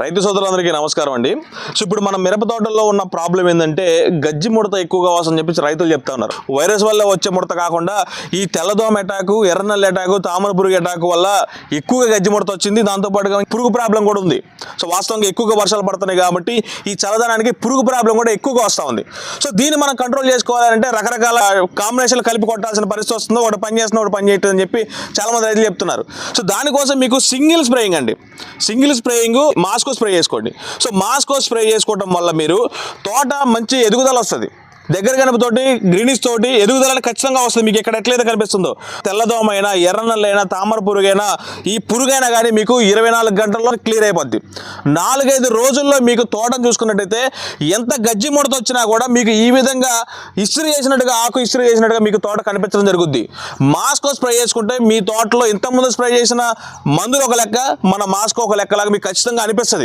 రైతు సోదరులందరికీ నమస్కారం అండి. సో ఇప్పుడు మన మిరప తోటల్లో ఉన్న ప్రాబ్లం ఏంటంటే గజ్జి ముడత ఎక్కువగా వస్తుందని చెప్పి రైతులు చెప్తా ఉన్నారు. వైరస్ వల్ల వచ్చే ముడత కాకుండా ఈ తెల్లదోమ అటాకు ఎర్రనల్లి అటాకు తామర పురుగు అటాకు వల్ల ఎక్కువగా గజ్జి ముడత వచ్చింది. దాంతోపాటుగా పురుగు ప్రాబ్లం కూడా ఉంది. సో వాస్తవంగా ఎక్కువగా వర్షాలు పడుతున్నాయి కాబట్టి ఈ చల్లదనానికి పురుగు ప్రాబ్లం కూడా ఎక్కువగా వస్తూ ఉంది. సో దీన్ని మనం కంట్రోల్ చేసుకోవాలంటే రకరకాల కాంబినేషన్లు కలిపి కొట్టాల్సిన పరిస్థితి వస్తుందో. ఒకటి పని చేస్తున్నా ఒకటి పని చేయట్లేదని అని చెప్పి చాలామంది రైతులు చెప్తున్నారు. సో దానికోసం మీకు సింగిల్ స్ప్రేయింగ్ అండి. సింగిల్ స్ప్రేయింగ్ మాస్క్ స్ప్రే చేసుకోండి. సో మాస్కో స్ప్రే చేసుకోవడం వల్ల మీరు తోట మంచి ఎదుగుదల వస్తుంది. దగ్గర కనుపతోటి గ్రీనిష్ తోటి ఎదుగుదల ఖచ్చితంగా వస్తుంది మీకు ఎక్కడ ఎట్లయితే కనిపిస్తుందో. తెల్లదోమైనా ఎర్రనల్లైనా తామర పురుగైనా ఈ పురుగైనా కానీ మీకు ఇరవై నాలుగు గంటల్లో క్లియర్ అయిపోద్ది. నాలుగైదు రోజుల్లో మీకు తోటను చూసుకున్నట్టయితే ఎంత గజ్జి ముడత వచ్చినా కూడా మీకు ఈ విధంగా ఇస్త్రీ చేసినట్టుగా ఆకు ఇస్త్రీ చేసినట్టుగా మీకు తోట కనిపించడం జరుగుద్ది. మాస్కో స్ప్రే చేసుకుంటే మీ తోటలో ఇంతకుముందు స్ప్రే చేసిన మందులు ఒక లెక్క మన మాస్కో ఒక లెక్కలాగా మీకు ఖచ్చితంగా అనిపిస్తుంది.